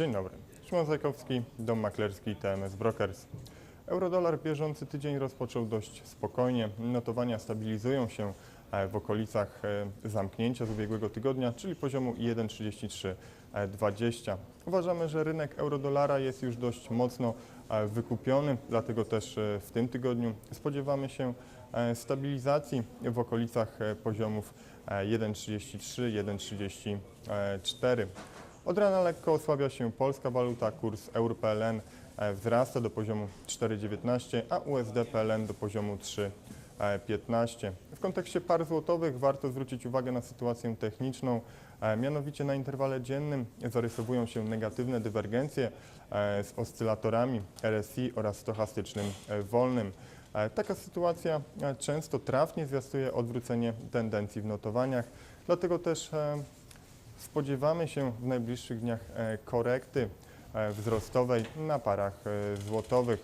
Dzień dobry. Szymon Zajkowski, Dom Maklerski TMS Brokers. Eurodolar bieżący tydzień rozpoczął dość spokojnie. Notowania stabilizują się e, w okolicach e, zamknięcia z ubiegłego tygodnia, czyli poziomu 1,3320. Uważamy, że rynek eurodolara jest już dość mocno e, wykupiony, dlatego też w tym tygodniu spodziewamy się stabilizacji w okolicach poziomów e, 1,33, 1,34. Od rana lekko osłabia się polska waluta, kurs euro-PLN e, wzrasta do poziomu 4,19, a USD PLN do poziomu 3,15. W kontekście par złotowych warto zwrócić uwagę na sytuację techniczną, e, mianowicie na interwale dziennym zarysowują się negatywne dywergencje e, z oscylatorami RSI oraz stochastycznym wolnym. Taka sytuacja często trafnie zwiastuje odwrócenie tendencji w notowaniach, dlatego też Spodziewamy się w najbliższych dniach e, korekty e, wzrostowej na parach e, złotowych.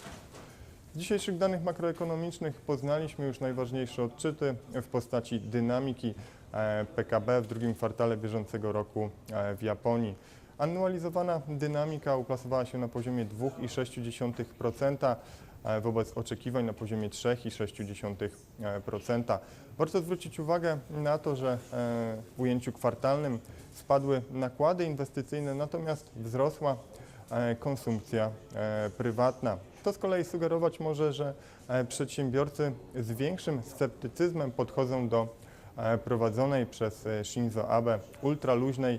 Z dzisiejszych danych makroekonomicznych poznaliśmy już najważniejsze odczyty w postaci dynamiki PKB w drugim kwartale bieżącego roku w Japonii. Anualizowana dynamika uplasowała się na poziomie 2,6% e, wobec oczekiwań na poziomie 3,6%. Warto zwrócić uwagę na to, że e, w ujęciu kwartalnym spadły nakłady inwestycyjne, natomiast wzrosła e, konsumpcja e, prywatna. To z kolei sugerować może, że e, przedsiębiorcy z większym sceptycyzmem podchodzą do e, prowadzonej przez e, Shinzo Abe ultraluźnej e,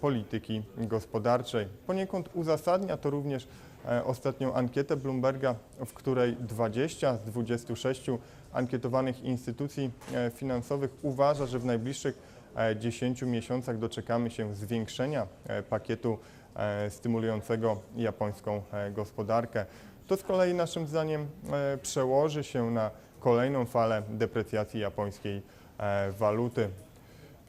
polityki gospodarczej. Poniekąd uzasadnia to również e, ostatnią ankietę Bloomberga, w której 20 z 26 ankietowanych instytucji e, finansowych uważa, że w najbliższych e, 10 miesiącach doczekamy się zwiększenia e, pakietu e, stymulującego japońską e, gospodarkę. To z kolei naszym zdaniem e, przełoży się na kolejną falę deprecjacji japońskiej e, waluty.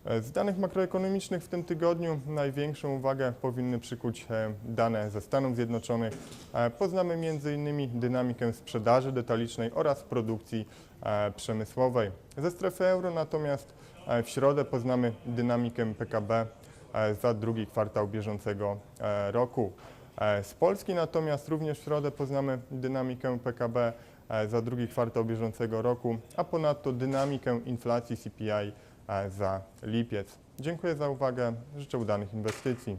E, Z danych makroekonomicznych w tym tygodniu największą uwagę powinny przykuć e, dane ze Stanów Zjednoczonych. E, Poznamy m.in. dynamikę sprzedaży detalicznej oraz produkcji przemysłowej. Ze strefy euro natomiast w środę poznamy dynamikę PKB za drugi kwartał bieżącego roku. Z Polski natomiast również w środę poznamy dynamikę PKB za drugi kwartał bieżącego roku, a ponadto dynamikę inflacji CPI za lipiec. Dziękuję za uwagę, życzę udanych inwestycji.